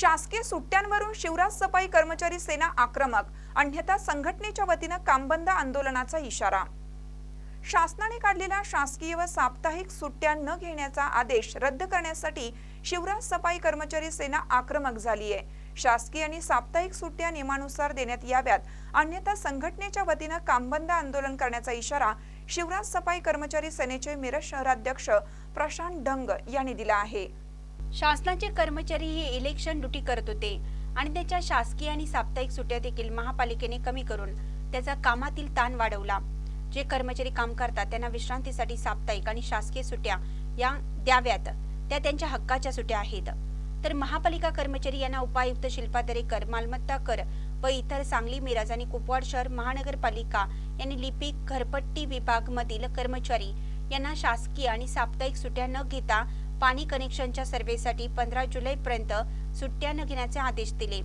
शासकीय सुट्ट्यांवरून शिवराज सफाई कर्मचारी सेना आक्रमक अन्यथा संघटनेच्या वतीनं कामबंद आंदोलनाचा इशारा. शासनाने काढलेल्या शासकीय व साप्ताहिक सुट्ट्या न घेण्याचा आदेश रद्द करण्यासाठी शिवराज सफाई कर्मचारी सेना आक्रमक झाली आहे शासकीय आणि साप्ताहिक सुट्ट्या नियमानुसार देण्यात याव्यात अन्यथा संघटनेच्या वतीनं कामबंद आंदोलन करण्याचा इशारा शिवराज सफाई कर्मचारी सेनेचे मिरज शहराध्यक्ष प्रशांत डंग यांनी दिला आहे. शासनाचे कर्मचारी हे इलेक्शन ड्युटी करत होते. आणि त्याच्या शासकीय आणि साप्ताहिक सुट्ट्या देखील महापालिकेने कमी करून त्याचा कामातील ताण वाढवला. जे कर्मचारी काम करतात त्यांना विश्रांतीसाठी साप्ताहिक आणि शासकीय सुट्ट्या या द्याव्यात. त्या त्यांच्या हक्काच्या सुट्ट्या आहेत. तर महापालिका कर्मचारी यांना उपायुक्त शिल्पा दरेकर मालमत्ता कर व इतर सांगली मिराज आणि कुपवाड शहर महानगरपालिका यांनी लिपिक घरपट्टी विभाग मधील कर्मचारी यांना शासकीय आणि साप्ताहिक सुट्ट्या न घेता पाणी कनेक्शनच्या सर्व्हेसाठी पंधरा जुलैपर्यंत सुट्ट्या न घेण्याचे आदेश दिले.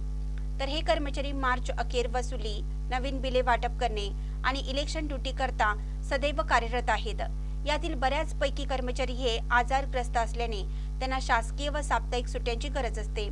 तर हे कर्मचारी मार्च अखेर वसुली नवीन बिले वाटप करणे आणि इलेक्शन ड्युटी करता सदैव कार्यरत आहेत. यातील बऱ्याच पैकी कर्मचारी हे आजारग्रस्त असल्याने त्यांना शासकीय व साप्ताहिक सुट्ट्यांची गरज असते.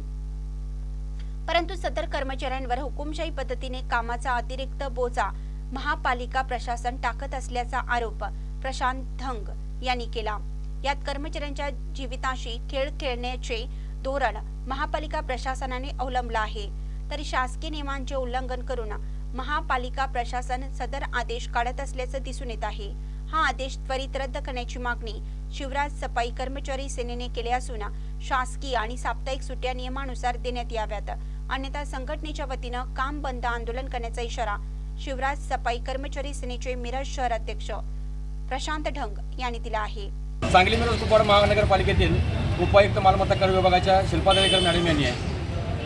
परंतु सदर कर्मचाऱ्यांवर हुकुमशाही पद्धतीने कामाचा अतिरिक्त बोजा महापालिका प्रशासन टाकत असल्याचा आरोप प्रशांत धंग यांनी केला. यात कर्मचाऱ्यांच्या जीविताशी खेळ खेळण्याचे धोरण महापालिका प्रशासनाने अवलंबलं आहे. तरी शासकीय नियमांचे उल्लंघन करून महापालिका प्रशासन सदर आदेश काढत असल्याचं दिसून येत आहे. हा आदेश त्वरित रद्द करण्याची मागणी शिवराज सफाई कर्मचारी सेनेने केली असून शासकीय आणि साप्ताहिक सुट्ट्या नियमानुसार देण्यात याव्यात. अन्यथा संघटनेच्या वतीनं काम बंद आंदोलन करण्याचा इशारा शिवराज सफाई कर्मचारी सेनेचे मिरज शहर अध्यक्ष प्रशांत ढंग यांनी दिला आहे. सांगली मिरज कुपवाड महानगरपालिकेतील उपायुक्त मालमत्ता कर विभागाच्या शिल्पा दरेकर मॅडम यांनी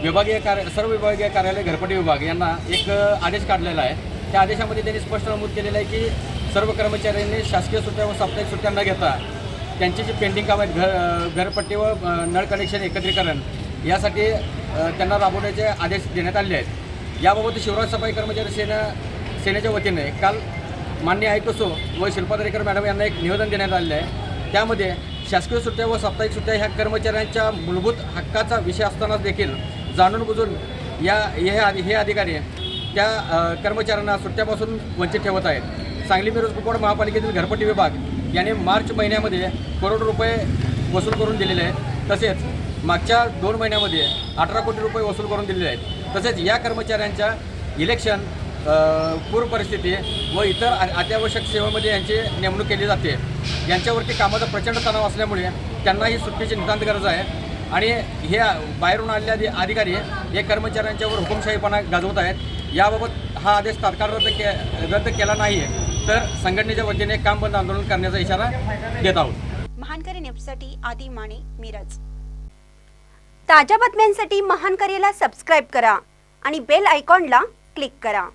विभागीय कार्य सर्व विभागीय कार्यालय घरपट्टी विभाग यांना एक आदेश काढलेला आहे. त्या आदेशामध्ये त्यांनी स्पष्ट नमूद केलेलं आहे की सर्व कर्मचाऱ्यांनी शासकीय सुट्ट्या व साप्ताहिक सुट्ट्या न घेता त्यांची जी पेंडिंग कामं आहेत घर घरपट्टी व नळ कनेक्शन एकत्रीकरण यासाठी त्यांना राबवण्याचे आदेश देण्यात आले आहेत. याबाबत शिवराज सफाई कर्मचारी सेना सेनेच्या वतीने काल मान्य आयुक्तसो व शिल्पा दरेकर मॅडम यांना एक निवेदन देण्यात आलेलं आहे. त्यामध्ये शासकीय सुट्ट्या व साप्ताहिक सुट्ट्या ह्या कर्मचाऱ्यांच्या मूलभूत हक्काचा विषय असताना देखील जाणून बुजून या हे हे अधिकारी त्या कर्मचाऱ्यांना सुट्ट्यापासून वंचित ठेवत आहेत. सांगली मिरज कुपवाड महापालिकेतील घरपट्टी विभाग याने मार्च महिन्यामध्ये करोड रुपये वसूल करून दिलेले आहेत. तसेच मागच्या दोन महिन्यामध्ये अठरा कोटी रुपये वसूल करून दिलेले आहेत. तसेच या कर्मचाऱ्यांच्या इलेक्शन पूर परिस्थिती व इतर अत्यावश्यक सेवेमध्ये यांची नेमणूक केली जाते. यांच्यावरती कामाचा प्रचंड तणाव असल्यामुळे त्यांना ही सुट्टीची नितांत गरज आहे. आणि हे बाहेरून आलेले अधिकारी हे कर्मचाऱ्यांच्यावर हुकुमशाहीपणा गाजवत आहेत. याबाबत हा आदेश तात्काळ रद्द के रद्द केला नाही तर संघटनेच्या वतीने काम बंद आंदोलन करण्याचा इशारा देत आहोत. महानकरी न्यूजसाठी आदी माने मिरज. ताज्या बातम्यांसाठी महानकरीला सबस्क्राईब करा आणि बेल आयकॉनला क्लिक करा.